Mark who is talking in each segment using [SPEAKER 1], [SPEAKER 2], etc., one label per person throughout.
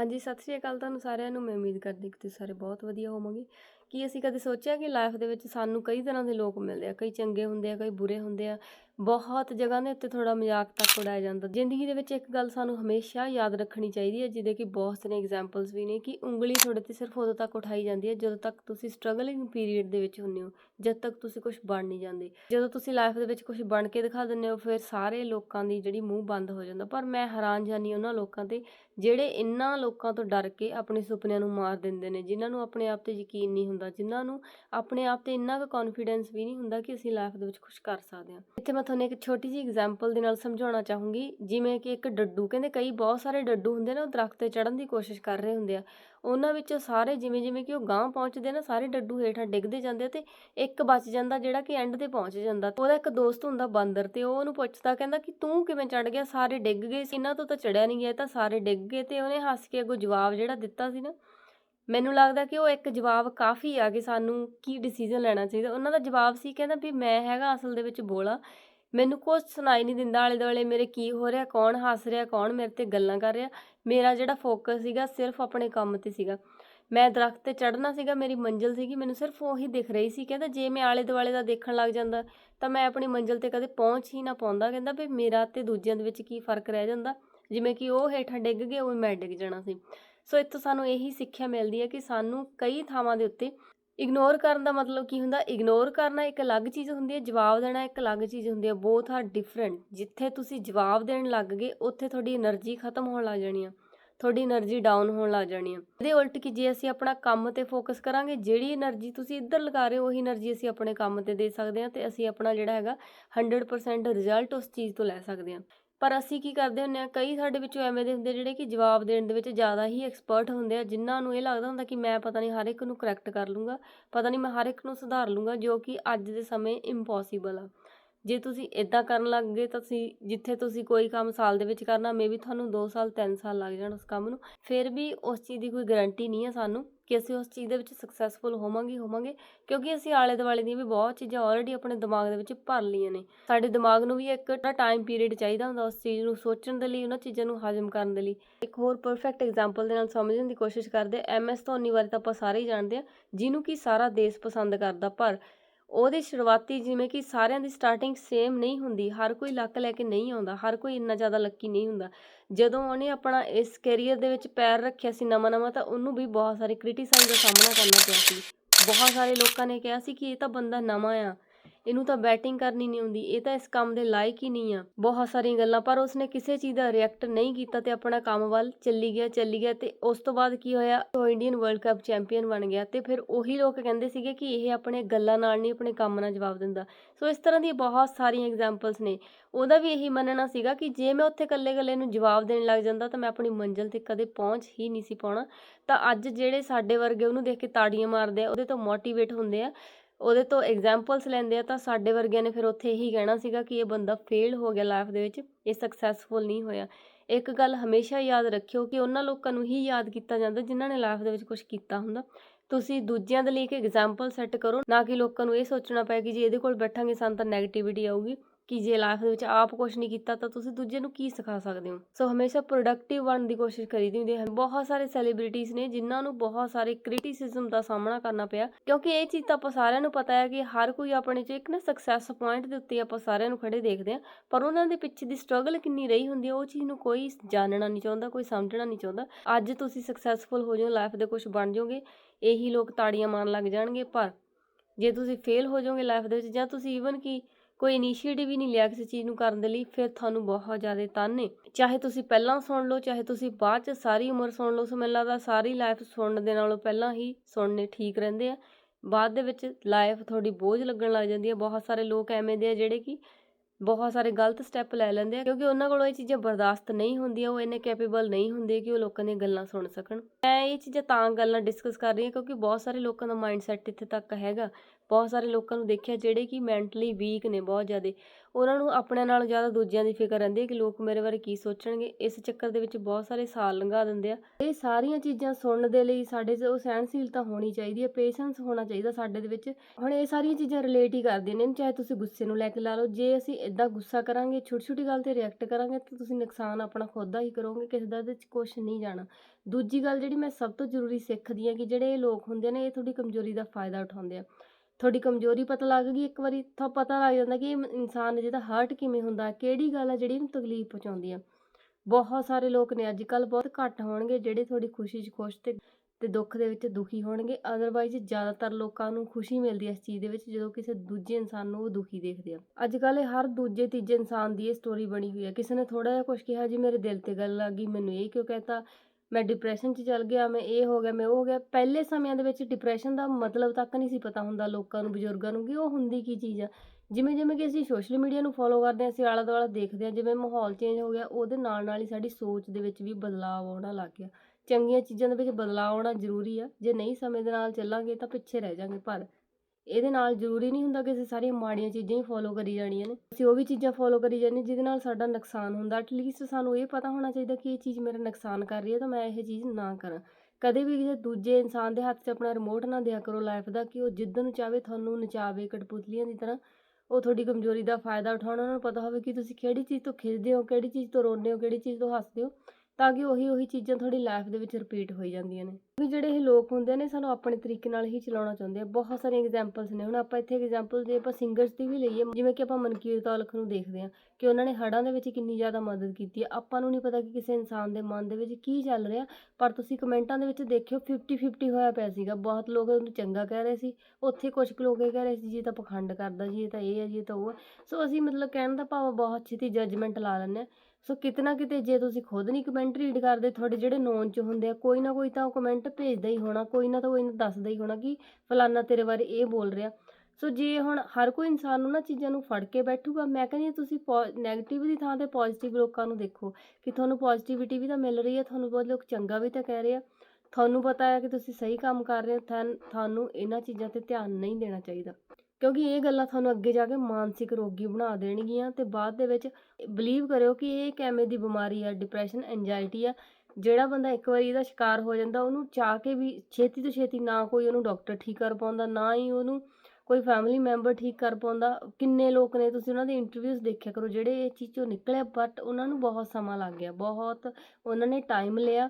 [SPEAKER 1] ਹਾਂਜੀ, ਸਤਿ ਸ਼੍ਰੀ ਅਕਾਲ ਤੁਹਾਨੂੰ ਸਾਰਿਆਂ ਨੂੰ। ਮੈਂ ਉਮੀਦ ਕਰਦੀ ਕਿ ਤੁਸੀਂ ਸਾਰੇ ਬਹੁਤ ਵਧੀਆ ਹੋਵੋਗੇ। ਕੀ ਅਸੀਂ ਕਦੇ ਸੋਚਿਆ ਕਿ ਲਾਈਫ ਦੇ ਵਿੱਚ ਸਾਨੂੰ ਕਈ ਤਰ੍ਹਾਂ ਦੇ ਲੋਕ ਮਿਲਦੇ ਆ, ਕਈ ਚੰਗੇ ਹੁੰਦੇ ਆ, ਕਈ ਬੁਰੇ ਹੁੰਦੇ ਆ। ਬਹੁਤ ਜਗ੍ਹਾ ਦੇ ਉੱਤੇ ਥੋੜ੍ਹਾ ਮਜ਼ਾਕ ਤੱਕ ਉਡਾਇਆ ਜਾਂਦਾ। ਜ਼ਿੰਦਗੀ ਦੇ ਵਿੱਚ ਇੱਕ ਗੱਲ ਸਾਨੂੰ ਹਮੇਸ਼ਾ ਯਾਦ ਰੱਖਣੀ ਚਾਹੀਦੀ ਹੈ, ਜਿਹਦੇ ਕਿ ਬਹੁਤ ਸਾਰੇ ਐਗਜ਼ਾਮਪਲਸ ਵੀ ਨੇ ਕਿ ਉਂਗਲੀ ਤੁਹਾਡੇ 'ਤੇ ਸਿਰਫ ਉਦੋਂ ਤੱਕ ਉਠਾਈ ਜਾਂਦੀ ਹੈ, ਜਦੋਂ ਤੱਕ ਤੁਸੀਂ ਸਟਰਗਲਿੰਗ ਪੀਰੀਅਡ ਦੇ ਵਿੱਚ ਹੁੰਦੇ ਹੋ, ਜਦ ਤੱਕ ਤੁਸੀਂ ਕੁਝ ਬਣ ਨਹੀਂ ਜਾਂਦੇ। ਜਦੋਂ ਤੁਸੀਂ ਲਾਈਫ ਦੇ ਵਿੱਚ ਕੁਝ ਬਣ ਕੇ ਦਿਖਾ ਦਿੰਦੇ ਹੋ, ਫਿਰ ਸਾਰੇ ਲੋਕਾਂ ਦੀ ਜਿਹੜੀ ਮੂੰਹ ਬੰਦ ਹੋ ਜਾਂਦਾ। ਪਰ ਮੈਂ ਹੈਰਾਨ ਜਾਂਦੀ ਉਹਨਾਂ ਲੋਕਾਂ 'ਤੇ ਜਿਹੜੇ ਇਨ੍ਹਾਂ ਲੋਕਾਂ ਤੋਂ ਡਰ ਕੇ ਆਪਣੇ ਸੁਪਨਿਆਂ ਨੂੰ ਮਾਰ ਦਿੰਦੇ ਨੇ, ਜਿਨ੍ਹਾਂ ਨੂੰ ਆਪਣੇ ਆਪ 'ਤੇ ਯਕੀਨ ਨਹੀਂ ਹੁੰਦਾ, ਜਿਨ੍ਹਾਂ ਨੂੰ ਆਪਣੇ ਆਪ 'ਤੇ ਇੰਨਾ ਕੁ ਕੌਨਫੀਡੈਂਸ ਵੀ ਨਹੀਂ ਹੁੰਦਾ ਕਿ ਅਸੀਂ ਲਾਈਫ ਦੇ ਵਿੱਚ ਕੁਝ ਕਰ ਸਕਦੇ ਹਾਂ। ਇੱਥੇ ਮੈਂ ਤੁਹਾਨੂੰ ਇੱਕ ਛੋਟੀ ਜਿਹੀ ਐਗਜ਼ਾਮਪਲ ਦੇ ਨਾਲ ਸਮਝਾਉਣਾ ਚਾਹੂੰਗੀ, ਜਿਵੇਂ ਕਿ ਇੱਕ ਡੱਡੂ, ਕਹਿੰਦੇ ਕਈ ਬਹੁਤ ਸਾਰੇ ਡੱਡੂ ਹੁੰਦੇ ਨੇ, ਉਹ ਦਰੱਖਤ 'ਤੇ ਚੜ੍ਹਨ ਦੀ ਕੋਸ਼ਿਸ਼ ਕਰ ਰਹੇ ਹੁੰਦੇ ਆ। ਉਹਨਾਂ ਵਿੱਚੋਂ ਸਾਰੇ ਜਿਵੇਂ-ਜਿਵੇਂ ਕਿ ਉਹ ਅਗਾਂਹ ਪਹੁੰਚਦੇ ਨਾ, ਸਾਰੇ ਡੱਡੂ ਹੇਠਾਂ ਡਿੱਗਦੇ ਜਾਂਦੇ ਆ ਤੇ ਇੱਕ ਬਚ ਜਾਂਦਾ ਜਿਹੜਾ ਕਿ ਐਂਡ 'ਤੇ ਪਹੁੰਚ ਜਾਂਦਾ। ਉਹਦਾ ਇੱਕ ਦੋਸਤ ਹੁੰਦਾ ਬਾਂਦਰ ਤੇ ਉਹ ਉਹਨੂੰ ਪੁੱਛਦਾ ਕਹਿੰਦਾ ਕਿ ਤੂੰ ਕਿਵੇਂ ਚੜ੍ਹ ਗਿਆ? ਸਾਰੇ ਡਿੱਗ ਗਏ ਸੀ, ਇਹਨਾਂ ਤੋਂ ਤਾਂ ਚੜ੍ਹਿਆ ਨਹੀਂ ਗਿਆ, ਤਾਂ ਸਾਰੇ ਡਿੱਗ ਗਏ ਤੇ ਉਹਨੇ ਹੱਸ ਕੇ ਅੱਗੋਂ ਜਵਾਬ ਜਿਹੜਾ ਦਿੱਤਾ ਸੀ ਨਾ, ਮੈਨੂੰ ਲੱਗਦਾ ਕਿ ਉਹ ਇੱਕ ਜਵਾਬ ਕਾਫ਼ੀ ਆ ਕਿ ਸਾਨੂੰ ਕੀ ਡਿਸੀਜ਼ਨ ਲੈਣਾ ਚਾਹੀਦਾ। ਉਹਨਾਂ ਦਾ ਜਵਾਬ ਸੀ ਕਹਿੰਦਾ ਵੀ ਮੈਂ ਹੈਗਾ ਅਸਲ ਦੇ ਵਿੱਚ ਬੋਲਾ, ਮੈਨੂੰ ਕੁਛ ਸੁਣਾਈ ਨਹੀਂ ਦਿੰਦਾ ਆਲੇ-ਦੁਆਲੇ ਮੇਰੇ ਕੀ ਹੋ ਰਿਹਾ, ਕੌਣ ਹੱਸ ਰਿਹਾ, ਕੌਣ ਮੇਰੇ 'ਤੇ ਗੱਲਾਂ ਕਰ ਰਿਹਾ। ਮੇਰਾ ਜਿਹੜਾ ਫੋਕਸ ਸੀਗਾ ਸਿਰਫ ਆਪਣੇ ਕੰਮ 'ਤੇ ਸੀਗਾ। ਮੈਂ ਦਰੱਖਤ 'ਤੇ ਚੜ੍ਹਨਾ ਸੀਗਾ, ਮੇਰੀ ਮੰਜ਼ਿਲ ਸੀਗੀ, ਮੈਨੂੰ ਸਿਰਫ ਉਹੀ ਦਿਖ ਰਹੀ ਸੀ। ਕਹਿੰਦਾ ਜੇ ਮੈਂ ਆਲੇ-ਦੁਆਲੇ ਦਾ ਦੇਖਣ ਲੱਗ ਜਾਂਦਾ ਤਾਂ ਮੈਂ ਆਪਣੀ ਮੰਜ਼ਿਲ 'ਤੇ ਕਦੇ ਪਹੁੰਚ ਹੀ ਨਾ ਪਾਉਂਦਾ। ਕਹਿੰਦਾ ਵੀ ਮੇਰਾ ਤੇ ਦੂਜਿਆਂ ਦੇ ਵਿੱਚ ਕੀ ਫ਼ਰਕ ਰਹਿ ਜਾਂਦਾ, ਜਿਵੇਂ ਕਿ ਉਹ ਹੇਠਾਂ ਡਿੱਗ ਗਏ, ਉਵੇਂ ਮੈਂ ਡਿੱਗ ਜਾਣਾ ਸੀ। ਸੋ ਇੱਥੋਂ ਸਾਨੂੰ ਇਹੀ ਸਿੱਖਿਆ ਮਿਲਦੀ ਹੈ ਕਿ ਸਾਨੂੰ ਕਈ ਥਾਵਾਂ ਦੇ ਉੱਤੇ ਇਗਨੋਰ ਕਰਨ ਦਾ ਮਤਲਬ ਕੀ ਹੁੰਦਾ ਇਗਨੋਰ ਕਰਨਾ ਇੱਕ ਅਲੱਗ ਚੀਜ਼ ਹੁੰਦੀ ਹੈ, ਜਵਾਬ ਦੇਣਾ ਇੱਕ ਅਲੱਗ ਚੀਜ਼ ਹੁੰਦੀ ਹੈ ਬੋਥ ਆਰ ਡਿਫਰੈਂਟ ਜਿੱਥੇ ਤੁਸੀਂ ਜਵਾਬ ਦੇਣ ਲੱਗ ਗਏ, ਉੱਥੇ ਤੁਹਾਡੀ એનર્ਜੀ ਖਤਮ ਹੋਣ ਲੱਗ ਜਾਣੀ ਆ, ਤੁਹਾਡੀ એનર્ਜੀ ਡਾਊਨ ਹੋਣ ਲੱਗ ਜਾਣੀ ਆ। ਇਹਦੇ ਉਲਟ ਕਿ ਜੇ ਅਸੀਂ ਆਪਣਾ ਕੰਮ ਤੇ ਫੋਕਸ ਕਰਾਂਗੇ, ਜਿਹੜੀ એનર્ਜੀ ਤੁਸੀਂ ਇੱਧਰ ਲਗਾ ਰਹੇ ਹੋ, ਉਹੀ એનર્ਜੀ ਅਸੀਂ ਆਪਣੇ ਕੰਮ ਤੇ ਦੇ ਸਕਦੇ ਹਾਂ ਤੇ ਅਸੀਂ ਆਪਣਾ ਜਿਹੜਾ ਹੈਗਾ 100% ਰਿਜ਼ਲਟ ਉਸ ਚੀਜ਼ ਤੋਂ ਲੈ ਸਕਦੇ ਹਾਂ। ਪਰ ਅਸੀਂ ਕੀ ਕਰਦੇ ਹੁੰਦੇ ਹਾਂ, ਕਈ ਸਾਡੇ ਵਿੱਚੋਂ ਐਵੇਂ ਦੇ ਹੁੰਦੇ ਜਿਹੜੇ ਕਿ ਜਵਾਬ ਦੇਣ ਦੇ ਵਿੱਚ ਜ਼ਿਆਦਾ ਹੀ ਐਕਸਪਰਟ ਹੁੰਦੇ ਆ, ਜਿਨ੍ਹਾਂ ਨੂੰ ਇਹ ਲੱਗਦਾ ਹੁੰਦਾ ਕਿ ਮੈਂ ਪਤਾ ਨਹੀਂ ਹਰ ਇੱਕ ਨੂੰ ਕਰੈਕਟ ਕਰ ਲੂੰਗਾ, ਪਤਾ ਨਹੀਂ ਮੈਂ ਹਰ ਇੱਕ ਨੂੰ ਸੁਧਾਰ ਲੂੰਗਾ, ਜੋ ਕਿ ਅੱਜ ਦੇ ਸਮੇਂ ਇੰਪੋਸੀਬਲ ਆ। ਜੇ ਤੁਸੀਂ ਇੱਦਾਂ ਕਰਨ ਲੱਗ ਗਏ ਤਾਂ ਤੁਸੀਂ ਜਿੱਥੇ ਤੁਸੀਂ ਕੋਈ ਕੰਮ ਸਾਲ ਦੇ ਵਿੱਚ ਕਰਨਾ, ਮੇਬੀ ਤੁਹਾਨੂੰ 2 ਸਾਲ 3 ਸਾਲ ਲੱਗ ਜਾਣ ਉਸ ਕੰਮ ਨੂੰ। ਫਿਰ ਵੀ ਉਸ ਚੀਜ਼ ਦੀ ਕੋਈ ਗਾਰੰਟੀ ਨਹੀਂ ਹੈ ਸਾਨੂੰ ਕਿ ਅਸੀਂ ਉਸ ਚੀਜ਼ ਦੇ ਵਿੱਚ ਸਕਸੈਸਫੁਲ ਹੋਵਾਂਗੇ ਹੋਵਾਂਗੇ, ਕਿਉਂਕਿ ਅਸੀਂ ਆਲੇ-ਦੁਆਲੇ ਦੀਆਂ ਵੀ ਬਹੁਤ ਚੀਜ਼ਾਂ ਆਲਰੇਡੀ ਆਪਣੇ ਦਿਮਾਗ ਦੇ ਵਿੱਚ ਭਰ ਲਈਆਂ ਨੇ। ਸਾਡੇ ਦਿਮਾਗ ਨੂੰ ਵੀ ਇੱਕ ਟਾਈਮ ਪੀਰੀਅਡ ਚਾਹੀਦਾ ਹੁੰਦਾ ਉਸ ਚੀਜ਼ ਨੂੰ ਸੋਚਣ ਦੇ ਲਈ, ਉਹਨਾਂ ਚੀਜ਼ਾਂ ਨੂੰ ਹਾਜ਼ਮ ਕਰਨ ਦੇ ਲਈ। ਇੱਕ ਹੋਰ ਪਰਫੈਕਟ ਐਗਜ਼ਾਮਪਲ ਦੇ ਨਾਲ ਸਮਝਣ ਦੀ ਕੋਸ਼ਿਸ਼ ਕਰਦੇ ਐਮ ਐਸ ਧੋਨੀ ਬਾਰੇ ਤਾਂ ਆਪਾਂ ਸਾਰੇ ਹੀ ਜਾਣਦੇ ਹਾਂ, ਜਿਹਨੂੰ ਕਿ ਸਾਰਾ ਦੇਸ਼ ਪਸੰਦ ਕਰਦਾ। ਪਰ ਉਹਦੀ ਸ਼ੁਰੂਆਤੀ ਜਿਵੇਂ ਕਿ ਸਾਰਿਆਂ ਦੀ ਸਟਾਰਟਿੰਗ ਸੇਮ ਨਹੀਂ ਹੁੰਦੀ, ਹਰ ਕੋਈ ਲੱਕ ਲੈ ਕੇ ਨਹੀਂ ਆਉਂਦਾ, ਹਰ ਕੋਈ ਇੰਨਾ ਜ਼ਿਆਦਾ ਲੱਕੀ ਨਹੀਂ ਹੁੰਦਾ। ਜਦੋਂ ਉਹਨੇ ਆਪਣਾ ਇਸ ਕੈਰੀਅਰ ਦੇ ਵਿੱਚ ਪੈਰ ਰੱਖਿਆ ਸੀ ਨਵਾਂ-ਨਵਾਂ, ਤਾਂ ਉਹਨੂੰ ਵੀ ਬਹੁਤ ਸਾਰੇ ਕ੍ਰਿਟਿਸਾਈਜ਼ ਦਾ ਸਾਹਮਣਾ ਕਰਨਾ ਪਿਆ ਸੀ। ਬਹੁਤ ਸਾਰੇ ਲੋਕਾਂ ਨੇ ਕਿਹਾ ਸੀ ਕਿ ਇਹ ਤਾਂ ਬੰਦਾ ਨਵਾਂ ਆ, ਇਹਨੂੰ ਤਾਂ ਬੈਟਿੰਗ ਕਰਨੀ ਨਹੀਂ ਆਉਂਦੀ, ਇਹ ਤਾਂ ਇਸ ਕੰਮ ਦੇ ਲਾਇਕ ਹੀ ਨਹੀਂ ਆ। ਬਹੁਤ ਸਾਰੀਆਂ ਗੱਲਾਂ, ਪਰ ਉਸਨੇ ਕਿਸੇ ਚੀਜ਼ ਦਾ ਰਿਐਕਟ ਨਹੀਂ ਕੀਤਾ ਤੇ ਆਪਣਾ ਕੰਮ ਵੱਲ ਚੱਲੀ ਗਿਆ, ਚੱਲੀ ਗਿਆ ਤੇ ਉਸ ਤੋਂ ਬਾਅਦ ਕੀ ਹੋਇਆ, ਉਹ ਇੰਡੀਅਨ ਵਰਲਡ ਕੱਪ ਚੈਂਪੀਅਨ ਬਣ ਗਿਆ ਤੇ ਫਿਰ ਉਹੀ ਲੋਕ ਕਹਿੰਦੇ ਸੀਗੇ ਕਿ ਇਹ ਆਪਣੇ ਗੱਲਾਂ ਨਾਲ ਨਹੀਂ, ਆਪਣੇ ਕੰਮ ਨਾਲ ਜਵਾਬ ਦਿੰਦਾ। ਸੋ ਇਸ ਤਰ੍ਹਾਂ ਦੀਆਂ ਬਹੁਤ ਸਾਰੀਆਂ ਐਗਜ਼ਾਮਪਲਸ ਨੇ। ਉਹਦਾ ਵੀ ਇਹੀ ਮੰਨਣਾ ਸੀਗਾ ਕਿ ਜੇ ਮੈਂ ਉੱਥੇ ਇਕੱਲੇ-ਇਕੱਲੇ ਨੂੰ ਜਵਾਬ ਦੇਣ ਲੱਗ ਜਾਂਦਾ ਤਾਂ ਮੈਂ ਆਪਣੀ ਮੰਜ਼ਿਲ 'ਤੇ ਕਦੇ ਪਹੁੰਚ ਹੀ ਨਹੀਂ ਸੀ ਪਾਉਣਾ। ਤਾਂ ਅੱਜ ਜਿਹੜੇ ਸਾਡੇ ਵਰਗੇ ਉਹਨੂੰ ਦੇਖ ਕੇ ਤਾੜੀਆਂ ਮਾਰਦੇ ਆ, ਉਹਦੇ ਤੋਂ ਮੋਟੀਵੇਟ ਹੁੰਦੇ ਆ, ਉਹਦੇ ਤੋਂ ਐਗਜ਼ਾਮਪਲਸ ਲੈਂਦੇ ਆ, ਤਾਂ ਸਾਡੇ ਵਰਗਿਆਂ ਨੇ ਫਿਰ ਉੱਥੇ ਇਹੀ ਕਹਿਣਾ ਸੀਗਾ ਕਿ ਇਹ ਬੰਦਾ ਫੇਲ ਹੋ ਗਿਆ ਲਾਈਫ ਦੇ ਵਿੱਚ, ਇਹ ਸਕਸੈਸਫੁਲ ਨਹੀਂ ਹੋਇਆ। ਇੱਕ ਗੱਲ ਹਮੇਸ਼ਾ ਯਾਦ ਰੱਖਿਓ ਕਿ ਉਹਨਾਂ ਲੋਕਾਂ ਨੂੰ ਹੀ ਯਾਦ ਕੀਤਾ ਜਾਂਦਾ ਜਿਨ੍ਹਾਂ ਨੇ ਲਾਈਫ ਦੇ ਵਿੱਚ ਕੁਝ ਕੀਤਾ ਹੁੰਦਾ। ਤੁਸੀਂ ਦੂਜਿਆਂ ਦੇ ਲਈ ਇੱਕ ਐਗਜ਼ਾਮਪਲ ਸੈੱਟ ਕਰੋ, ਨਾ ਕਿ ਲੋਕਾਂ ਨੂੰ ਇਹ ਸੋਚਣਾ ਪਏ ਕਿ ਜੇ ਇਹਦੇ ਕੋਲ ਬੈਠਾਂਗੇ ਸਾਨੂੰ ਤਾਂ ਨੈਗੇਟਿਵਿਟੀ ਆਊਗੀ ਕਿ ਜੇ ਲਾਈਫ ਦੇ ਵਿੱਚ ਆਪ ਕੁਝ ਨਹੀਂ ਕੀਤਾ ਤਾਂ ਤੁਸੀਂ ਦੂਜੇ ਨੂੰ ਕੀ ਸਿਖਾ ਸਕਦੇ ਹੋ। ਸੋ ਹਮੇਸ਼ਾ ਪ੍ਰੋਡਕਟਿਵ ਬਣਨ ਦੀ ਕੋਸ਼ਿਸ਼ ਕਰੀਦੀ ਹੁੰਦੀ ਹੈ। ਬਹੁਤ ਸਾਰੇ ਸੈਲੀਬ੍ਰਿਟੀਜ਼ ਨੇ ਜਿਨ੍ਹਾਂ ਨੂੰ ਬਹੁਤ ਸਾਰੇ ਕ੍ਰਿਟਿਸਿਜ਼ਮ ਦਾ ਸਾਹਮਣਾ ਕਰਨਾ ਪਿਆ, ਕਿਉਂਕਿ ਇਹ ਚੀਜ਼ ਤਾਂ ਆਪਾਂ ਸਾਰਿਆਂ ਨੂੰ ਪਤਾ ਹੈ ਕਿ ਹਰ ਕੋਈ ਆਪਣੇ 'ਚ ਇੱਕ ਨਾ ਸਕਸੈਸ ਪੁਆਇੰਟ ਦੇ ਉੱਤੇ ਆਪਾਂ ਸਾਰਿਆਂ ਨੂੰ ਖੜੇ ਦੇਖਦੇ ਹਾਂ, ਪਰ ਉਹਨਾਂ ਦੇ ਪਿੱਛੇ ਦੀ ਸਟਰਗਲ ਕਿੰਨੀ ਰਹੀ ਹੁੰਦੀ ਹੈ, ਉਹ ਚੀਜ਼ ਨੂੰ ਕੋਈ ਜਾਣਨਾ ਨਹੀਂ ਚਾਹੁੰਦਾ, ਕੋਈ ਸਮਝਣਾ ਨਹੀਂ ਚਾਹੁੰਦਾ। ਅੱਜ ਤੁਸੀਂ ਸਕਸੈਸਫੁਲ ਹੋ ਜਾਓ, ਲਾਈਫ ਦੇ ਕੁਝ ਬਣ ਜਾਓਗੇ, ਇਹੀ ਲੋਕ ਤਾੜੀਆਂ ਮਾਰਨ ਲੱਗ ਜਾਣਗੇ, ਪਰ ਜੇ ਤੁਸੀਂ ਫੇਲ ਹੋ ਜਾਓਗੇ ਲਾਈਫ ਦੇ ਵਿੱਚ ਜਾਂ ਤੁਸੀਂ ਈਵਨ ਕਿ ਕੋਈ ਇਨੀਸ਼ੀਏਟਿਵ ਹੀ ਨਹੀਂ ਲਿਆ ਕਿਸੇ ਚੀਜ਼ ਨੂੰ ਕਰਨ ਦੇ ਲਈ, ਫਿਰ ਤੁਹਾਨੂੰ ਬਹੁਤ ਜ਼ਿਆਦਾ ਤਾਨੇ, ਚਾਹੇ ਤੁਸੀਂ ਪਹਿਲਾਂ ਸੁਣ ਲਓ, ਚਾਹੇ ਤੁਸੀਂ ਬਾਅਦ 'ਚ ਸਾਰੀ ਉਮਰ ਸੁਣ ਲਓ। ਸੋ ਮੈਨੂੰ ਲੱਗਦਾ ਸਾਰੀ ਲਾਈਫ ਸੁਣਨ ਦੇ ਨਾਲੋਂ ਪਹਿਲਾਂ ਹੀ ਸੁਣਨੇ ਠੀਕ ਰਹਿੰਦੇ ਆ। ਬਾਅਦ ਦੇ ਵਿੱਚ ਲਾਈਫ ਤੁਹਾਡੀ ਬੋਝ ਲੱਗਣ ਲੱਗ ਜਾਂਦੀ ਹੈ। ਬਹੁਤ ਸਾਰੇ ਲੋਕ ਐਵੇਂ ਦੇ ਆ ਜਿਹੜੇ ਕਿ ਬਹੁਤ ਸਾਰੇ ਗਲਤ ਸਟੈਪ ਲੈ ਲੈਂਦੇ ਆ, ਕਿਉਂਕਿ ਉਹਨਾਂ ਕੋਲੋਂ ਇਹ ਚੀਜ਼ਾਂ ਬਰਦਾਸ਼ਤ ਨਹੀਂ ਹੁੰਦੀਆਂ, ਉਹ ਇੰਨੇ ਕੈਪੇਬਲ ਨਹੀਂ ਹੁੰਦੇ ਕਿ ਉਹ ਲੋਕਾਂ ਦੀਆਂ ਗੱਲਾਂ ਸੁਣ ਸਕਣ। ਮੈਂ ਇਹ ਚੀਜ਼ਾਂ ਤਾਂ ਗੱਲਾਂ ਡਿਸਕਸ ਕਰ ਰਹੀ ਹਾਂ ਕਿਉਂਕਿ ਬਹੁਤ ਸਾਰੇ ਲੋਕਾਂ ਦਾ ਮਾਈਂਡਸੈਟ ਇੱਥੇ ਤੱਕ ਹੈਗਾ, ਬਹੁਤ ਸਾਰੇ ਲੋਕਾਂ ਨੂੰ ਦੇਖਿਆ ਜਿਹੜੇ ਕਿ ਮੈਂਟਲੀ ਵੀਕ ਨੇ ਬਹੁਤ ਜ਼ਿਆਦਾ। ਉਹਨਾਂ ਨੂੰ ਆਪਣਿਆਂ ਨਾਲੋਂ ਜ਼ਿਆਦਾ ਦੂਜਿਆਂ ਦੀ ਫਿਕਰ ਰਹਿੰਦੀ ਹੈ ਕਿ ਲੋਕ ਮੇਰੇ ਬਾਰੇ ਕੀ ਸੋਚਣਗੇ। ਇਸ ਚੱਕਰ ਦੇ ਵਿੱਚ ਬਹੁਤ ਸਾਰੇ ਸਾਲ ਲੰਘਾ ਦਿੰਦੇ ਆ। ਇਹ ਸਾਰੀਆਂ ਚੀਜ਼ਾਂ ਸੁਣਨ ਦੇ ਲਈ ਸਾਡੇ 'ਚ ਉਹ ਸਹਿਣਸ਼ੀਲਤਾ ਹੋਣੀ ਚਾਹੀਦੀ ਹੈ ਪੇਸ਼ੈਂਸ ਹੋਣਾ ਚਾਹੀਦਾ ਸਾਡੇ ਦੇ ਵਿੱਚ। ਹੁਣ ਇਹ ਸਾਰੀਆਂ ਚੀਜ਼ਾਂ ਰਿਲੇਟ ਹੀ ਕਰਦੀਆਂ ਨੇ ਚਾਹੇ ਤੁਸੀਂ ਗੁੱਸੇ ਨੂੰ ਲੈ ਕੇ ਲਾ ਲਓ। ਜੇ ਅਸੀਂ ਇਦਾਂ ਗੁੱਸਾ ਕਰਾਂਗੇ ਛੋਟੀ ਛੋਟੀ ਗੱਲ ਤੇ ਰਿਐਕਟ ਕਰਾਂਗੇ, ਤਾਂ ਤੁਸੀਂ ਨੁਕਸਾਨ ਆਪਣਾ ਖੁਦ ਦਾ ਹੀ ਕਰੋਗੇ, ਕਿਸੇ ਦਾ ਇਹਦੇ 'ਚ ਕੁਝ ਨਹੀਂ ਜਾਣਾ। ਦੂਜੀ ਗੱਲ ਜਿਹੜੀ ਮੈਂ ਸਭ ਤੋਂ ਜ਼ਰੂਰੀ ਸਿੱਖਦੀ ਹਾਂ ਕਿ ਜਿਹੜੇ ਇਹ ਲੋਕ ਹੁੰਦੇ ਨੇ, ਇਹ ਤੁਹਾਡੀ ਕਮਜ਼ੋਰੀ ਦਾ ਫਾਇਦਾ ਉਠਾਉਂਦੇ ਆ। ਤੁਹਾਡੀ ਕਮਜ਼ੋਰੀ ਪਤਾ ਲੱਗ ਗਈ, ਇੱਕ ਵਾਰੀ ਤਾਂ ਪਤਾ ਲੱਗ ਜਾਂਦਾ ਕਿ ਇਨਸਾਨ ਜਿਹਦਾ ਹਰਟ ਕਿਵੇਂ ਹੁੰਦਾ, ਕਿਹੜੀ ਗੱਲ ਆ ਜਿਹੜੀ ਇਹਨੂੰ ਤਕਲੀਫ ਪਹੁੰਚਾਉਂਦੀ ਆ। ਬਹੁਤ ਸਾਰੇ ਲੋਕ ਨੇ ਅੱਜ ਕੱਲ ਬਹੁਤ ਘੱਟ ਹੋਣਗੇ ਜਿਹੜੇ ਤੁਹਾਡੀ ਖੁਸ਼ੀ 'ਚ ਖੁਸ਼ ਤੇ ਤੇ ਦੁੱਖ ਦੇ ਵਿੱਚ ਦੁਖੀ ਹੋਣਗੇ ਅਦਰਵਾਈਜ਼ ਜ਼ਿਆਦਾਤਰ ਲੋਕਾਂ ਨੂੰ ਖੁਸ਼ੀ ਮਿਲਦੀ ਹੈ ਇਸ ਚੀਜ਼ ਦੇ ਵਿੱਚ ਜਦੋਂ ਕਿਸੇ ਦੂਜੇ ਇਨਸਾਨ ਨੂੰ ਉਹ ਦੁਖੀ ਦੇਖਦੇ ਆ। ਅੱਜ ਕੱਲ ਹਰ ਦੂਜੇ ਤੀਜੇ ਇਨਸਾਨ ਦੀ ਇਹ ਸਟੋਰੀ ਬਣੀ ਹੋਈ ਹੈ ਕਿਸੇ ਨੇ ਥੋੜਾ ਜਿਹਾ ਕੁਝ ਕਿਹਾ ਜੀ, ਮੇਰੇ ਦਿਲ ਤੇ ਗੱਲ ਲੱਗ ਗਈ, ਮੈਨੂੰ ਇਹ ਕਿਉਂ ਕਹਤਾ ਮੈਂ ਡਿਪਰੈਸ਼ਨ 'ਚ ਚਲ ਗਿਆ, ਮੈਂ ਇਹ ਹੋ ਗਿਆ, ਮੈਂ ਉਹ ਹੋ ਗਿਆ। ਪਹਿਲੇ ਸਮਿਆਂ ਦੇ ਵਿੱਚ ਡਿਪਰੈਸ਼ਨ ਦਾ ਮਤਲਬ ਤੱਕ ਨਹੀਂ ਸੀ ਪਤਾ ਹੁੰਦਾ ਲੋਕਾਂ ਨੂੰ, ਬਜ਼ੁਰਗਾਂ ਨੂੰ ਕਿ ਉਹ ਹੁੰਦੀ ਕੀ ਚੀਜ਼ ਆ। ਜਿਵੇਂ ਜਿਵੇਂ ਕਿ ਅਸੀਂ ਸੋਸ਼ਲ ਮੀਡੀਆ ਨੂੰ ਫੋਲੋ ਕਰਦੇ ਹਾਂ, ਅਸੀਂ ਆਲਾ ਦੁਆਲਾ ਦੇਖਦੇ ਹਾਂ, ਜਿਵੇਂ ਮਾਹੌਲ ਚੇਂਜ ਹੋ ਗਿਆ, ਉਹਦੇ ਨਾਲ ਨਾਲ ਹੀ ਸਾਡੀ ਸੋਚ ਦੇ ਵਿੱਚ ਵੀ ਬਦਲਾਅ ਆਉਣਾ ਲੱਗ ਗਿਆ। ਚੰਗੀਆਂ ਚੀਜ਼ਾਂ ਦੇ ਵਿੱਚ ਬਦਲਾਅ ਆਉਣਾ ਜ਼ਰੂਰੀ ਆ। ਜੇ ਨਹੀਂ ਸਮੇਂ ਦੇ ਨਾਲ ਚੱਲਾਂਗੇ ਤਾਂ ਪਿੱਛੇ ਰਹਿ ਜਾਾਂਗੇ, ਪਰ ਇਹਦੇ ਨਾਲ ਜ਼ਰੂਰੀ ਨਹੀਂ ਹੁੰਦਾ ਕਿ ਅਸੀਂ ਸਾਰੀਆਂ ਮਾੜੀਆਂ ਚੀਜ਼ਾਂ ਹੀ ਫੋਲੋ ਕਰੀ ਜਾਣੀਆਂ ਨੇ। ਅਸੀਂ ਉਹ ਵੀ ਚੀਜ਼ਾਂ ਫੋਲੋ ਕਰੀ ਜਾਂਦੇ ਜਿਹਦੇ ਨਾਲ ਸਾਡਾ ਨੁਕਸਾਨ ਹੁੰਦਾ। ਐਟਲੀਸਟ ਸਾਨੂੰ ਇਹ ਪਤਾ ਹੋਣਾ ਚਾਹੀਦਾ ਕਿ ਇਹ ਚੀਜ਼ ਮੇਰਾ ਨੁਕਸਾਨ ਕਰ ਰਹੀ ਹੈ ਤਾਂ ਮੈਂ ਇਹ ਚੀਜ਼ ਨਾ ਕਰਾਂ। ਕਦੇ ਵੀ ਕਿਸੇ ਦੂਜੇ ਇਨਸਾਨ ਦੇ ਹੱਥ 'ਚ ਆਪਣਾ ਰਿਮੋਟ ਨਾ ਦਿਆ ਕਰੋ ਲਾਈਫ ਦਾ ਕਿ ਉਹ ਜਿੱਦਨ ਨੂੰ ਚਾਹਵੇ ਤੁਹਾਨੂੰ ਨਚਾਵੇ ਕਠਪੁਤਲੀਆਂ ਦੀ ਤਰ੍ਹਾਂ। ਉਹ ਤੁਹਾਡੀ ਕਮਜ਼ੋਰੀ ਦਾ ਫਾਇਦਾ ਉਠਾਉਣ, ਉਹਨਾਂ ਨੂੰ ਪਤਾ ਹੋਵੇ ਕਿ ਤੁਸੀਂ ਕਿਹੜੀ ਚੀਜ਼ ਤੋਂ ਖਿੱਚਦੇ ਹੋ, ਕਿਹੜੀ ਚੀਜ਼ ਤੋਂ ਰੋਂਦੇ ਹੋ, ਕਿਹੜੀ ਚੀਜ਼ ਤੋਂ ਹੱਸਦੇ ਹੋ। ਤਾਂ ਕਿ ਉਹੀ ਉਹੀ ਚੀਜ਼ਾਂ ਤੁਹਾਡੀ ਲਾਈਫ ਦੇ ਵਿੱਚ ਰਿਪੀਟ ਹੋਈ ਜਾਂਦੀਆਂ ਨੇ। ਵੀ ਜਿਹੜੇ ਇਹ ਲੋਕ ਹੁੰਦੇ ਨੇ, ਸਾਨੂੰ ਆਪਣੇ ਤਰੀਕੇ ਨਾਲ ਹੀ ਚਲਾਉਣਾ ਚਾਹੁੰਦੇ ਆ। ਬਹੁਤ ਸਾਰੀਆਂ ਐਗਜ਼ਾਮਪਲਸ ਨੇ। ਹੁਣ ਆਪਾਂ ਇੱਥੇ ਐਗਜ਼ਾਮਪਲ ਜੇ ਆਪਾਂ ਸਿੰਗਰਸ ਦੀ ਵੀ ਲਈਏ। ਜਿਵੇਂ ਕਿ ਆਪਾਂ ਮਨਕੀਰਤ ਔਲਖ ਨੂੰ ਦੇਖਦੇ ਹਾਂ ਕਿ ਉਹਨਾਂ ਨੇ ਹੜ੍ਹਾਂ ਦੇ ਵਿੱਚ ਕਿੰਨੀ ਜ਼ਿਆਦਾ ਮਦਦ ਕੀਤੀ ਹੈ ਆਪਾਂ ਨੂੰ ਨਹੀਂ ਪਤਾ ਕਿ ਕਿਸੇ ਇਨਸਾਨ ਦੇ ਮਨ ਦੇ ਵਿੱਚ ਕੀ ਚੱਲ ਰਿਹਾ, ਪਰ ਤੁਸੀਂ ਕਮੈਂਟਾਂ ਦੇ ਵਿੱਚ ਦੇਖਿਓ 50 50 ਹੋਇਆ ਪਿਆ ਸੀਗਾ। ਬਹੁਤ ਲੋਕ ਉਹਨੂੰ ਚੰਗਾ ਕਹਿ ਰਹੇ ਸੀ। ਉੱਥੇ ਕੁਝ ਕੁ ਲੋਕ ਇਹ ਕਹਿ ਰਹੇ ਸੀ, ਜੀ ਤਾਂ ਪਖੰਡ ਕਰਦਾ, ਜੀ ਇਹ ਤਾਂ ਇਹ ਹੈ ਜੀ ਇਹ ਤਾਂ ਉਹ ਹੈ ਸੋ ਅਸੀਂ ਮਤਲਬ ਕਹਿਣ ਦਾ ਭਾਵ ਬਹੁਤ ਛੇਤੀ ਜੱਜਮੈਂਟ ਲਾ ਲੈਂਦੇ ਹਾਂ ਸੋ ਕਿਤੇ ਨਾ ਕਿਤੇ ਜੇ ਤੁਸੀਂ ਖੁਦ ਨਹੀਂ ਕਮੈਂਟ ਰੀਡ ਕਰਦੇ, ਤੁਹਾਡੇ ਜਿਹੜੇ ਨੋਨ ਚ ਹੁੰਦੇ ਆ, ਕੋਈ ਨਾ ਕੋਈ ਤਾਂ ਉਹ ਕਮੈਂਟ ਭੇਜਦਾ ਹੀ ਹੋਣਾ, ਕੋਈ ਨਾ ਤਾਂ ਕੋਈ ਨਾ ਦੱਸਦਾ ਹੀ ਹੋਣਾ ਕਿ ਫਲਾਨਾ ਤੇਰੇ ਬਾਰੇ ਇਹ ਬੋਲ ਰਿਹਾ। ਸੋ ਜੇ ਹੁਣ ਹਰ ਕੋਈ ਇਨਸਾਨ ਉਹਨਾਂ ਚੀਜ਼ਾਂ ਨੂੰ ਫੜ ਕੇ ਬੈਠੂਗਾ, ਮੈਂ ਕਹਿੰਦੀ ਹਾਂ ਤੁਸੀਂ ਨੈਗੇਟਿਵ ਦੀ ਥਾਂ ਤੇ ਪੋਜ਼ਿਟਿਵ ਲੋਕਾਂ ਨੂੰ ਦੇਖੋ, ਕਿ ਤੁਹਾਨੂੰ ਪੋਜ਼ਿਟਿਵਿਟੀ ਵੀ ਤਾਂ ਮਿਲ ਰਹੀ ਹੈ ਤੁਹਾਨੂੰ ਬਹੁਤ ਲੋਕ ਚੰਗਾ ਵੀ ਤਾਂ ਕਹਿ ਰਹੇ ਆ। ਤੁਹਾਨੂੰ ਪਤਾ ਹੈ ਕਿ ਤੁਸੀਂ ਸਹੀ ਕੰਮ ਕਰ ਰਹੇ ਹੋ ਤੁਹਾਨੂੰ ਇਹਨਾਂ ਚੀਜ਼ਾਂ ਤੇ ਧਿਆਨ ਨਹੀਂ ਦੇਣਾ ਚਾਹੀਦਾ। ਕਿਉਂਕਿ ਇਹ ਗੱਲਾਂ ਤੁਹਾਨੂੰ ਅੱਗੇ ਜਾ ਕੇ ਮਾਨਸਿਕ ਰੋਗੀ ਬਣਾ ਦੇਣਗੀਆਂ ਤੇ ਬਾਅਦ ਦੇ ਵਿੱਚ ਬਲੀਵ ਕਰਿਓ ਕਿ ਇਹ ਇੱਕ ਐਵੇਂ ਦੀ ਬਿਮਾਰੀ ਆ ਡਿਪਰੈਸ਼ਨ ਐਂਜ਼ਾਈਟੀ ਆ, ਜਿਹੜਾ ਬੰਦਾ ਇੱਕ ਵਾਰੀ ਇਹਦਾ ਸ਼ਿਕਾਰ ਹੋ ਜਾਂਦਾ, ਉਹਨੂੰ ਚਾਹ ਕੇ ਵੀ ਛੇਤੀ ਤੋਂ ਛੇਤੀ ਨਾ ਕੋਈ ਉਹਨੂੰ ਡਾਕਟਰ ਠੀਕ ਕਰ ਪਾਉਂਦਾ, ਨਾ ਹੀ ਉਹਨੂੰ ਕੋਈ ਫੈਮਿਲੀ ਮੈਂਬਰ ਠੀਕ ਕਰ ਪਾਉਂਦਾ। ਕਿੰਨੇ ਲੋਕ ਨੇ ਤੁਸੀਂ ਉਹਨਾਂ ਦੇ ਇੰਟਰਵਿਊਜ਼ ਦੇਖਿਆ ਕਰੋ, ਜਿਹੜੇ ਇਹ ਚੀਜ਼ ਚੋਂ ਨਿਕਲੇ ਬਟ ਉਹਨਾਂ ਨੂੰ ਬਹੁਤ ਸਮਾਂ ਲੱਗ ਗਿਆ, ਬਹੁਤ ਉਹਨਾਂ ਨੇ ਟਾਈਮ ਲਿਆ,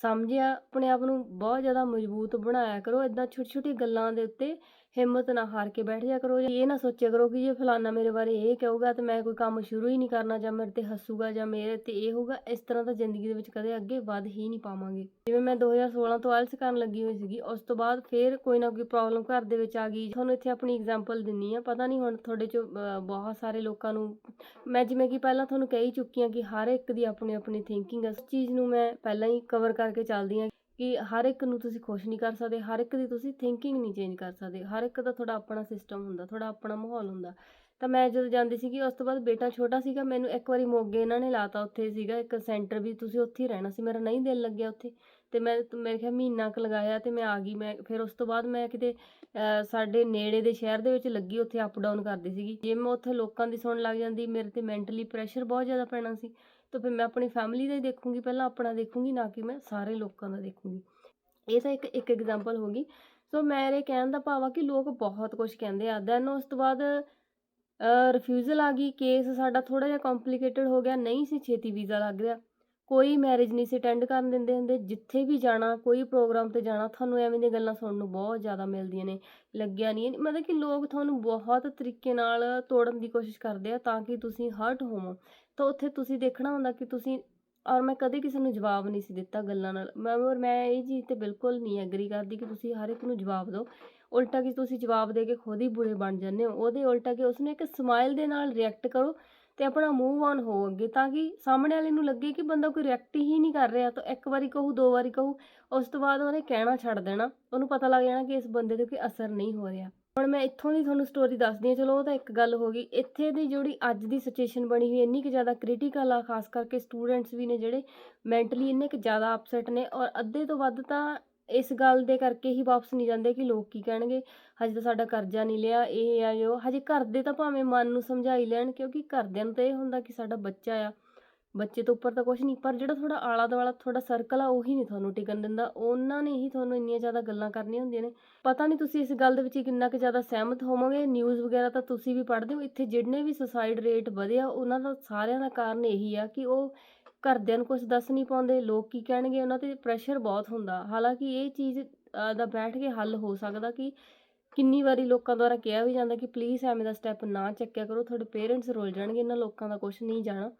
[SPEAKER 1] ਸਮਝਿਆ, ਆਪਣੇ ਆਪ ਨੂੰ ਬਹੁਤ ਜ਼ਿਆਦਾ ਮਜ਼ਬੂਤ ਬਣਾਇਆ ਕਰੋ। ਇਦਾਂ ਛੋਟੀ ਛੋਟੀ ਗੱਲਾਂ ਦੇ ਉੱਤੇ ਹਿੰਮਤ ਨਾ ਹਾਰ ਕੇ ਬੈਠ ਜਾ ਕਰੋ ਇਹ ਨਾ ਸੋਚਿਆ ਕਰੋ ਕਿ ਜੇ ਫਲਾਨਾ ਮੇਰੇ ਬਾਰੇ ਇਹ ਕਹੂਗਾ ਤੇ ਮੈਂ ਕੋਈ ਕੰਮ ਸ਼ੁਰੂ ਹੀ ਨਹੀਂ ਕਰਨਾ ਜਾਂ ਮੇਰੇ ਤੇ ਹੱਸੂਗਾ ਜਾਂ ਮੇਰੇ ਤੇ ਇਹ ਹੋਊਗਾ, ਇਸ ਤਰ੍ਹਾਂ ਤਾਂ ਜ਼ਿੰਦਗੀ ਦੇ ਵਿੱਚ ਕਦੇ ਅੱਗੇ ਵੱਧ ਹੀ ਨਹੀਂ ਪਾਵਾਂਗੇ। ਜਿਵੇਂ ਮੈਂ 2016 ਤੋਂ ਆਇਲਸ ਕਰਨ ਲੱਗੀ ਹੋਈ ਸੀਗੀ, ਉਸ ਤੋਂ ਬਾਅਦ ਫੇਰ ਕੋਈ ਨਾ ਕੋਈ ਪ੍ਰੋਬਲਮ ਘਰ ਦੇ ਵਿੱਚ ਆ ਗਈ। ਤੁਹਾਨੂੰ ਇੱਥੇ ਆਪਣੀ ਐਗਜ਼ਾਮਪਲ ਦਿੰਨੀ ਆ। ਪਤਾ ਨਹੀਂ ਹੁਣ ਤੁਹਾਡੇ ਚੋਂ ਬਹੁਤ ਸਾਰੇ ਲੋਕਾਂ ਨੂੰ, ਮੈਂ ਜਿਵੇਂ ਕਿ ਪਹਿਲਾਂ ਤੁਹਾਨੂੰ ਕਹਿ ਹੀ ਚੁੱਕੀ ਹਾਂ ਕਿ ਹਰ ਇੱਕ ਦੀ ਆਪਣੀ ਆਪਣੀ ਥਿੰਕਿੰਗ ਹੈ ਇਸ ਚੀਜ਼ ਨੂੰ ਮੈਂ ਪਹਿਲਾਂ ਹੀ ਕਵਰ ਕਰਕੇ ਚੱਲਦੀ ਹਾਂ। ਕਿ ਹਰ ਇੱਕ ਨੂੰ ਤੁਸੀਂ ਖੁਸ਼ ਨਹੀਂ ਕਰ ਸਕਦੇ, ਹਰ ਇੱਕ ਦੀ ਤੁਸੀਂ ਥਿੰਕਿੰਗ ਨਹੀਂ ਚੇਂਜ ਕਰ ਸਕਦੇ, ਹਰ ਇੱਕ ਦਾ ਤੁਹਾਡਾ ਆਪਣਾ ਸਿਸਟਮ ਹੁੰਦਾ, ਤੁਹਾਡਾ ਆਪਣਾ ਮਾਹੌਲ ਹੁੰਦਾ। ਤਾਂ ਮੈਂ ਜਦੋਂ ਜਾਂਦੀ ਸੀਗੀ, ਉਸ ਤੋਂ ਬਾਅਦ ਬੇਟਾ ਛੋਟਾ ਸੀਗਾ, ਮੈਨੂੰ ਇੱਕ ਵਾਰੀ ਮੋਗੇ ਇਹਨਾਂ ਨੇ ਲਾਤਾ ਉੱਥੇ ਸੀਗਾ, ਇੱਕ ਸੈਂਟਰ ਵੀ ਤੁਸੀਂ ਉੱਥੇ ਹੀ ਰਹਿਣਾ ਸੀ, ਮੇਰਾ ਨਹੀਂ ਦਿਲ ਲੱਗਿਆ ਉੱਥੇ। ਤੇ ਮੈਂ, ਮੇਰੇ ਖਿਆਲ ਮਹੀਨਾ ਕੁ ਲਗਾਇਆ ਤੇ ਮੈਂ ਆ ਗਈ, ਮੈਂ ਫਿਰ ਉਸ ਤੋਂ ਬਾਅਦ ਮੈਂ ਕਿਤੇ ਸਾਡੇ ਨੇੜੇ ਦੇ ਸ਼ਹਿਰ ਦੇ ਵਿੱਚ ਲੱਗੀ, ਉੱਥੇ ਅਪ ਡਾਊਨ ਕਰਦੀ ਸੀਗੀ। ਜੇ ਮੈਂ ਉੱਥੇ ਲੋਕਾਂ ਦੀ ਸੁਣਨ ਲੱਗ ਜਾਂਦੀ, ਮੇਰੇ ਤੇ ਮੈਂਟਲੀ ਪ੍ਰੈਸ਼ਰ ਬਹੁਤ ਜ਼ਿਆਦਾ ਪੈਣਾ ਸੀ। ਤਾਂ ਫਿਰ ਮੈਂ ਆਪਣੀ ਫੈਮਿਲੀ ਦਾ ਹੀ ਦੇਖੂੰਗੀ, ਪਹਿਲਾਂ ਆਪਣਾ ਦੇਖੂੰਗੀ, ਨਾ ਕਿ ਮੈਂ ਸਾਰੇ ਲੋਕਾਂ ਦਾ ਦੇਖੂੰਗੀ। ਇਹ ਤਾਂ ਇੱਕ ਇੱਕ ਐਗਜ਼ਾਮਪਲ ਹੋ ਗਈ। ਸੋ ਮੇਰੇ ਕਹਿਣ ਦਾ ਭਾਵ ਆ ਕਿ ਲੋਕ ਬਹੁਤ ਕੁਝ ਕਹਿੰਦੇ ਆ। ਦੈਨ ਉਸ ਤੋਂ ਬਾਅਦ ਰਿਫਿਊਜ਼ਲ ਆ ਗਈ ਕੇਸ ਸਾਡਾ ਥੋੜਾ ਜਿਹਾ ਕੰਪਲਿਕੇਟਡ ਹੋ ਗਿਆ, ਨਹੀਂ ਸੀ ਛੇਤੀ ਵੀਜ਼ਾ ਲੱਗ ਰਿਹਾ। ਕੋਈ ਮੈਰਿਜ ਨਹੀਂ ਸੀ ਅਟੈਂਡ ਕਰਨ ਦਿੰਦੇ ਹੁੰਦੇ, ਜਿੱਥੇ ਵੀ ਜਾਣਾ, ਕੋਈ ਪ੍ਰੋਗਰਾਮ ਤੇ ਜਾਣਾ, ਤੁਹਾਨੂੰ ਐਵੇਂ ਦੀਆਂ ਗੱਲਾਂ ਸੁਣਨ ਨੂੰ ਬਹੁਤ ਜ਼ਿਆਦਾ ਮਿਲਦੀਆਂ ਨੇ, ਲੱਗਿਆ ਨਹੀਂ। ਮਤਲਬ ਕਿ ਲੋਕ ਤੁਹਾਨੂੰ ਬਹੁਤ ਤਰੀਕੇ ਨਾਲ ਤੋੜਨ ਦੀ ਕੋਸ਼ਿਸ਼ ਕਰਦੇ ਆ ਤਾਂ ਕਿ ਤੁਸੀਂ ਹਰਟ ਹੋਵੋ। ਤਾਂ ਉੱਥੇ ਤੁਸੀਂ ਦੇਖਣਾ ਹੁੰਦਾ ਕਿ ਤੁਸੀਂ, ਔਰ ਮੈਂ ਕਦੇ ਕਿਸੇ ਨੂੰ ਜਵਾਬ ਨਹੀਂ ਸੀ ਦਿੱਤਾ ਗੱਲਾਂ ਨਾਲ। ਮੈਂ, ਔਰ ਮੈਂ ਇਹ ਚੀਜ਼ ਤੇ ਬਿਲਕੁਲ ਨਹੀਂ ਐਗਰੀ ਕਰਦੀ ਕਿ ਤੁਸੀਂ ਹਰ ਇੱਕ ਨੂੰ ਜਵਾਬ ਦਿਓ। ਉਲਟਾ ਕਿ ਤੁਸੀਂ ਜਵਾਬ ਦੇ ਕੇ ਖੁਦ ਹੀ ਬੁਰੇ ਬਣ ਜਾਂਦੇ ਹੋ। ਉਹਦੇ ਉਲਟਾ ਕਿ ਉਸਨੂੰ ਇੱਕ ਸਮਾਈਲ ਦੇ ਨਾਲ ਰਿਐਕਟ ਕਰੋ। ਤੇ ਆਪਣਾ ਮੂਵ ਔਨ ਹੋ ਅੱਗੇ ਤਾਂ ਕਿ ਸਾਹਮਣੇ ਵਾਲੇ ਨੂੰ ਲੱਗੇ ਕਿ ਬੰਦਾ ਕੋਈ ਰਿਐਕਟ ਹੀ ਨਹੀਂ ਕਰ ਰਿਹਾ, ਤਾਂ ਇੱਕ ਵਾਰੀ ਕਹੂ, ਦੋ ਵਾਰੀ ਕਹੂ, ਉਸ ਤੋਂ ਬਾਅਦ ਉਹਨੇ ਕਹਿਣਾ ਛੱਡ ਦੇਣਾ, ਉਹਨੂੰ ਪਤਾ ਲੱਗ ਜਾਣਾ ਕਿ ਇਸ ਬੰਦੇ ਤੇ ਕੋਈ ਅਸਰ ਨਹੀਂ ਹੋ ਰਿਹਾ। ਹੁਣ ਮੈਂ ਇੱਥੋਂ ਦੀ ਤੁਹਾਨੂੰ ਸਟੋਰੀ ਦੱਸਦੀ ਹਾਂ, ਚਲੋ ਉਹ ਤਾਂ ਇੱਕ ਗੱਲ ਹੋ ਗਈ, ਇੱਥੇ ਦੀ ਜਿਹੜੀ ਅੱਜ ਦੀ ਸਿਚੁਏਸ਼ਨ ਬਣੀ ਹੋਈ, ਇੰਨੀ ਕੁ ਜ਼ਿਆਦਾ ਕ੍ਰਿਟੀਕਲ ਆ, ਖਾਸ ਕਰਕੇ ਸਟੂਡੈਂਟਸ ਵੀ ਨੇ ਜਿਹੜੇ ਮੈਂਟਲੀ ਇੰਨੇ ਕੁ ਜ਼ਿਆਦਾ ਅਪਸੈਟ ਨੇ, ਔਰ ਅੱਧੇ ਤੋਂ ਵੱਧ ਤਾਂ ਇਸ ਗੱਲ ਦੇ ਕਰਕੇ ਹੀ ਵਾਪਸ ਨਹੀਂ ਜਾਂਦੇ ਕਿ ਲੋਕ ਕੀ ਕਹਿਣਗੇ। ਹਜੇ ਤਾਂ ਸਾਡਾ ਕਰਜ਼ਾ ਨਹੀਂ ਲਿਆ, ਇਹ ਆ ਜੋ ਹਜੇ ਘਰ ਦੇ ਤਾਂ ਭਾਵੇਂ ਮਨ ਨੂੰ ਸਮਝਾਈ ਲੈਣ, ਕਿਉਂਕਿ ਘਰਦਿਆਂ ਨੂੰ ਤਾਂ ਇਹ ਹੁੰਦਾ ਕਿ ਸਾਡਾ ਬੱਚਾ ਆ। ਬੱਚੇ ਤੋਂ ਉੱਪਰ ਤਾਂ ਕੁਝ ਨਹੀਂ, ਪਰ ਜਿਹੜਾ ਤੁਹਾਡਾ ਆਲਾ ਦੁਆਲਾ, ਤੁਹਾਡਾ ਸਰਕਲ ਆ, ਉਹੀ ਨਹੀਂ ਤੁਹਾਨੂੰ ਟਿਕਣ ਦਿੰਦਾ। ਉਹਨਾਂ ਨੇ ਹੀ ਤੁਹਾਨੂੰ ਇੰਨੀਆਂ ਜ਼ਿਆਦਾ ਗੱਲਾਂ ਕਰਨੀਆਂ ਹੁੰਦੀਆਂ ਨੇ। ਪਤਾ ਨਹੀਂ ਤੁਸੀਂ ਇਸ ਗੱਲ ਦੇ ਵਿੱਚ ਕਿੰਨਾ ਕੁ ਜ਼ਿਆਦਾ ਸਹਿਮਤ ਹੋਵੋਗੇ। ਨਿਊਜ਼ ਵਗੈਰਾ ਤਾਂ ਤੁਸੀਂ ਵੀ ਪੜ੍ਹਦੇ ਹੋ। ਇੱਥੇ ਜਿੰਨੇ ਵੀ ਸੁਸਾਈਡ ਰੇਟ ਵਧਿਆ ਉਹਨਾਂ ਦਾ ਸਾਰਿਆਂ ਦਾ ਕਾਰਨ ਇਹੀ ਆ ਕਿ ਉਹ ਘਰਦਿਆਂ ਨੂੰ ਕੁਝ ਦੱਸ ਨਹੀਂ ਪਾਉਂਦੇ, ਲੋਕ ਕੀ ਕਹਿਣਗੇ, ਉਹਨਾਂ ਤੇ ਪ੍ਰੈਸ਼ਰ ਬਹੁਤ ਹੁੰਦਾ। ਹਾਲਾਂਕਿ ਇਹ ਚੀਜ਼ ਦਾ ਬੈਠ ਕੇ ਹੱਲ ਹੋ ਸਕਦਾ ਕਿ ਕਿੰਨੀ ਵਾਰੀ ਲੋਕਾਂ ਦੁਆਰਾ ਕਿਹਾ ਵੀ ਜਾਂਦਾ ਕਿ ਪਲੀਜ਼ ਐਵੇਂ ਦਾ ਸਟੈਪ ਨਾ ਚੱਕਿਆ ਕਰੋ, ਤੁਹਾਡੇ ਪੇਰੈਂਟਸ ਰੁੱਲ ਜਾਣਗੇ, ਇਹਨਾਂ ਲੋਕਾਂ ਦਾ ਕੁਝ ਨਹੀਂ ਜਾਣਾ।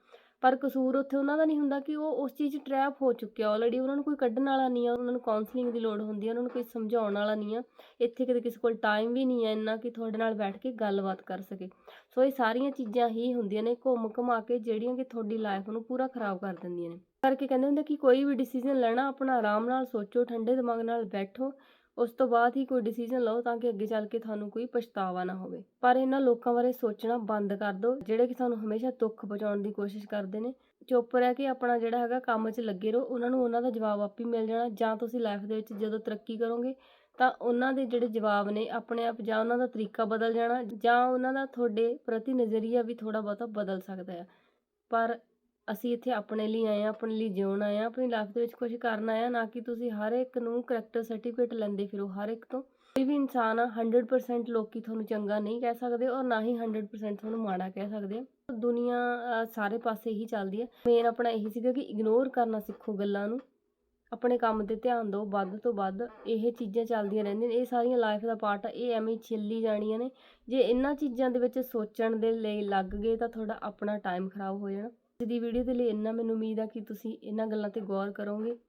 [SPEAKER 1] ਪਰ ਕਸੂਰ ਉੱਥੇ ਉਹਨਾਂ ਦਾ ਨਹੀਂ ਹੁੰਦਾ ਕਿ ਉਹ ਉਸ ਚੀਜ਼ 'ਚ ਟਰੈਪ ਹੋ ਚੁੱਕਿਆ। ਆਲਰੇਡੀ ਉਹਨਾਂ ਨੂੰ ਕੋਈ ਕੱਢਣ ਵਾਲਾ ਨਹੀਂ ਆ, ਉਹਨਾਂ ਨੂੰ ਕਾਉਂਸਲਿੰਗ ਦੀ ਲੋੜ ਹੁੰਦੀ ਆ, ਉਹਨਾਂ ਨੂੰ ਕੋਈ ਸਮਝਾਉਣ ਵਾਲਾ ਨਹੀਂ ਆ। ਇੱਥੇ ਕਿਤੇ ਕਿਸੇ ਕੋਲ ਟਾਈਮ ਵੀ ਨਹੀਂ ਹੈ ਇੰਨਾ ਕਿ ਤੁਹਾਡੇ ਨਾਲ ਬੈਠ ਕੇ ਗੱਲਬਾਤ ਕਰ ਸਕੇ। ਸੋ ਇਹ ਸਾਰੀਆਂ ਚੀਜ਼ਾਂ ਹੀ ਹੁੰਦੀਆਂ ਨੇ ਘੁੰਮ ਘੁਮਾ ਕੇ ਜਿਹੜੀਆਂ ਕਿ ਤੁਹਾਡੀ ਲਾਈਫ ਨੂੰ ਪੂਰਾ ਖਰਾਬ ਕਰ ਦਿੰਦੀਆਂ ਨੇ। ਕਰਕੇ ਕਹਿੰਦੇ ਹੁੰਦੇ ਕਿ ਕੋਈ ਵੀ ਡਿਸੀਜਨ ਲੈਣਾ, ਆਪਣਾ ਆਰਾਮ ਨਾਲ ਸੋਚੋ, ਠੰਡੇ ਦਿਮਾਗ ਨਾਲ ਬੈਠੋ। ਉਸ ਤੋਂ ਬਾਅਦ ਹੀ ਕੋਈ ਡਿਸੀਜਨ ਲਓ ਤਾਂ ਕਿ ਅੱਗੇ ਚੱਲ ਕੇ ਤੁਹਾਨੂੰ ਕੋਈ ਪਛਤਾਵਾ ਨਾ ਹੋਵੇ। ਪਰ ਇਹਨਾਂ ਲੋਕਾਂ ਬਾਰੇ ਸੋਚਣਾ ਬੰਦ ਕਰ ਦਿਓ, ਜਿਹੜੇ ਕਿ ਤੁਹਾਨੂੰ ਹਮੇਸ਼ਾ ਦੁੱਖ ਪਹੁੰਚਾਉਣ ਦੀ ਕੋਸ਼ਿਸ਼ ਕਰਦੇ ਨੇ। ਚੁੱਪ ਰਹਿ ਕੇ ਆਪਣਾ ਜਿਹੜਾ ਹੈਗਾ ਕੰਮ 'ਚ ਲੱਗੇ ਰਹੋ, ਉਹਨਾਂ ਨੂੰ ਉਹਨਾਂ ਦਾ ਜਵਾਬ ਆਪੇ ਮਿਲ ਜਾਣਾ। ਜਾਂ ਤੁਸੀਂ ਲਾਈਫ ਦੇ ਵਿੱਚ ਜਦੋਂ ਤਰੱਕੀ ਕਰੋਗੇ, ਤਾਂ ਉਹਨਾਂ ਦੇ ਜਿਹੜੇ ਜਵਾਬ ਨੇ, ਆਪਣੇ ਆਪ ਜਾਂ ਉਹਨਾਂ ਦਾ ਤਰੀਕਾ ਬਦਲ ਜਾਣਾ, ਜਾਂ ਉਹਨਾਂ ਦਾ ਤੁਹਾਡੇ ਪ੍ਰਤੀ ਨਜ਼ਰੀਆ ਵੀ ਥੋੜਾ ਬਹੁਤਾ ਬਦਲ ਸਕਦਾ ਹੈ ਪਰ ਅਸੀਂ ਇੱਥੇ ਆਪਣੇ ਲਈ ਆਏ ਆ ਆਪਣੇ ਲਈ ਜਿਉਣ ਆਏ ਆ ਆਪਣੀ ਲਾਈਫ ਦੇ ਵਿੱਚ ਕੁਝ ਕਰਨ ਆਏ ਆ ਨਾ ਕਿ ਤੁਸੀਂ ਹਰ ਇੱਕ ਨੂੰ ਕਰੈਕਟਰ ਸਰਟੀਫਿਕੇਟ ਲੈਂਦੇ ਫਿਰੋ ਹਰ ਇੱਕ ਤੋਂ। ਕੋਈ ਵੀ ਇਨਸਾਨ ਆ 100% ਲੋਕੀ ਤੁਹਾਨੂੰ ਚੰਗਾ ਨਹੀਂ ਕਹਿ ਸਕਦੇ ਔਰ ਨਾ ਹੀ 100% ਤੁਹਾਨੂੰ ਮਾੜਾ ਕਹਿ ਸਕਦੇ ਆ। ਦੁਨੀਆ ਸਾਰੇ ਪਾਸੇ ਹੀ ਚੱਲਦੀ ਹੈ ਮੇਨ ਆਪਣਾ ਇਹੀ ਸੀਗਾ ਕਿ ਇਗਨੋਰ ਕਰਨਾ ਸਿੱਖੋ ਗੱਲਾਂ ਨੂੰ। ਆਪਣੇ ਕੰਮ ਤੇ ਧਿਆਨ ਦਿਓ, ਵੱਧ ਤੋਂ ਵੱਧ ਇਹ ਚੀਜ਼ਾਂ ਚੱਲਦੀਆਂ ਰਹਿੰਦੀਆਂ ਨੇ। ਇਹ ਸਾਰੀਆਂ ਲਾਈਫ ਦਾ ਪਾਰਟ ਆ, ਇਹ ਐਵੇਂ ਛਿੱਲੀ ਜਾਣੀਆਂ ਨੇ। ਜੇ ਇਹਨਾਂ ਚੀਜ਼ਾਂ ਦੇ ਵਿੱਚ ਸੋਚਣ ਦੇ ਲਈ ਲੱਗ ਗਏ ਤਾਂ ਤੁਹਾਡਾ ਆਪਣਾ ਟਾਈਮ ਖਰਾਬ ਹੋ ਜਾਣਾ। ਅੱਜ ਦੀ ਵੀਡੀਓ ਦੇ ਲਈ ਇੰਨਾ ਮੈਨੂੰ ਉਮੀਦ ਆ ਕਿ ਤੁਸੀਂ ਇਹਨਾਂ ਗੱਲਾਂ ਤੇ ਗੌਰ ਕਰੋਗੇ।